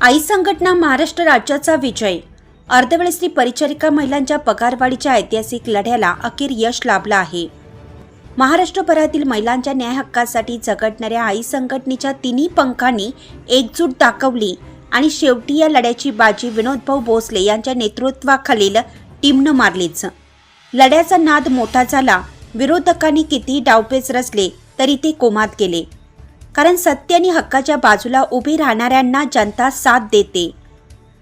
आई संघटना महाराष्ट्र राज्याचा विजय. अर्धवेळ स्त्री परिचारिका महिलांच्या पगारवाढीच्या ऐतिहासिक लढ्याला अखेर यश लाभलं आहे. महाराष्ट्रभरातील महिलांच्या न्याय हक्कासाठी झगडणाऱ्या आई संघटनेच्या तिन्ही पंखांनी एकजूट दाखवली आणि शेवटी या लढ्याची बाजी विनोदभाऊ भोसले यांच्या नेतृत्वाखालील टीमनं मारलीच. लढ्याचा नाद मोठा झाला. विरोधकांनी किती डावपेच रचले तरी ते कोमात गेले. कारण सत्य आणि हक्काच्या बाजूला उभे राहणाऱ्यांना जनता साथ देते.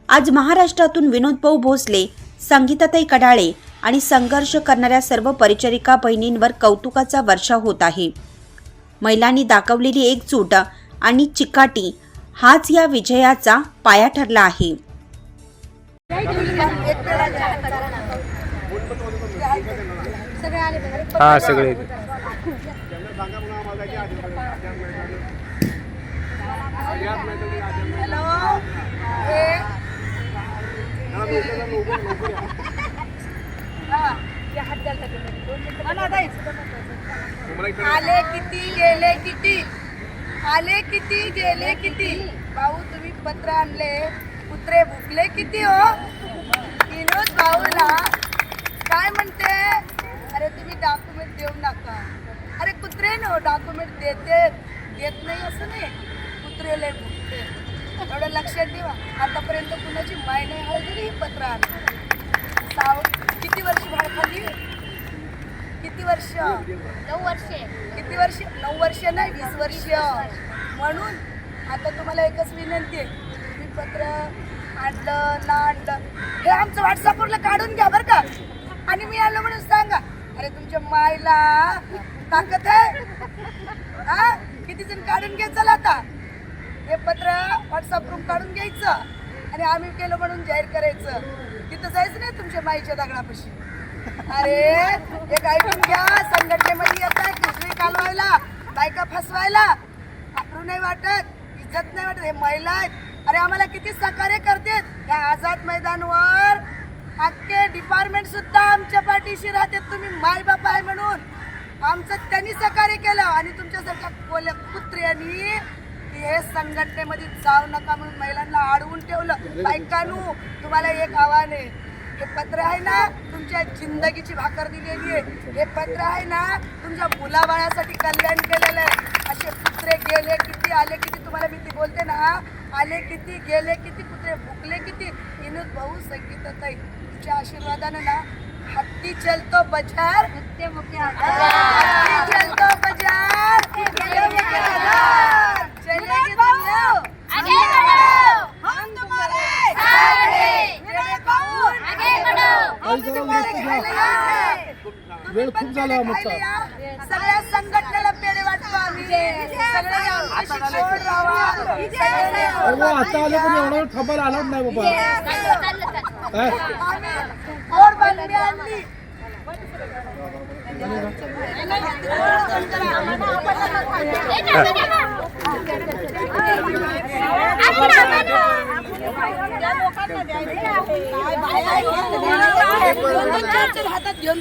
आज महाराष्ट्रातून विनोदभाऊ भोसले संगीताताई कडाळे आणि संघर्ष करणाऱ्या सर्व परिचारिका बहिणींवर कौतुकाचा वर्षाव होत आहे. महिलांनी दाखवलेली एकजूट आणि चिकाटी हाच या विजयाचा पाया ठरला आहे. हा सगळे. आले किती गेले किती? आले किती गेले किती? भाऊ तुम्ही पत्र आणले. कुत्रे भुकले किती हो? विनोद भाऊला काय म्हणते अरे तुम्ही डॉक्युमेंट देऊ नका अरे कुत्रे नो डॉक्युमेंट देते देत नाही असं नाही. कुत्रे लय भुकते एवढं लक्षात ठेवा. आतापर्यंत कुणाची माय नाही हळदी ही पत्र आणलं साव किती वर्ष भाड खाली किती वर्ष? नऊ वर्षे. किती वर्ष? नऊ वर्ष नाही वीस वर्ष. म्हणून आता तुम्हाला एकच विनंती आहे. तुम्ही पत्र आणलं ना आणलं हे आमचं व्हॉट्सअपवरला काढून घ्या बरं का. आणि मी आलो म्हणून सांगा. अरे तुमच्या मायला ताकद आहे. किती काढून घे चला आता. हे पत्र व्हॉट्सअप ग्रुप काढून घ्यायचं आणि आम्ही केलं म्हणून जाहीर करायचं. तिथं जायचं नाही तुमच्या माईच्या दगडापाशी. अरे एक ऐकून घ्या. संघटनेमध्ये येत आहे कुठली कालवायला बायका फसवायला. आपलं नाही वाटत इज्जत नाही वाटत. हे महिला आहेत. अरे आम्हाला किती सहकार्य करतात. या आझाद मैदानवर अख्खे डिपार्टमेंट सुद्धा आमच्या पाठीशी राहते तुम्ही माय बाप आहे म्हणून. आमचं त्यांनी सहकार्य केलं आणि तुमच्यासारख्या कोल्या कुत्र्यांनी हे संघटनेमध्ये जाऊ नका म्हणून महिलांना अडवून ठेवलं. बायकानू तुम्हाला एक आव्हान आहे. हे पत्र आहे ना तुमच्या जिंदगीची भाकर दिलेली आहे. हे पत्र आहे ना तुमच्या मुलाबाळासाठी कल्याण केलेलं आहे. असे कुत्रे गेले किती आले किती तुम्हाला मी ती बोलते ना आले किती गेले किती कुत्रे भुकले किती. विनोद भाऊ संगीताताई तुमच्या आशीर्वादानं ना हत्ती चलतो बजार. हत्ती चलतो वेळ खूप झाला या. सगळ्या संघटनेला पेढे वाटतो आम्ही आता आले पण एवढा थांबायला आलाच नाही बाबा. गोड बातमी आणली. आपण. हातात घेऊन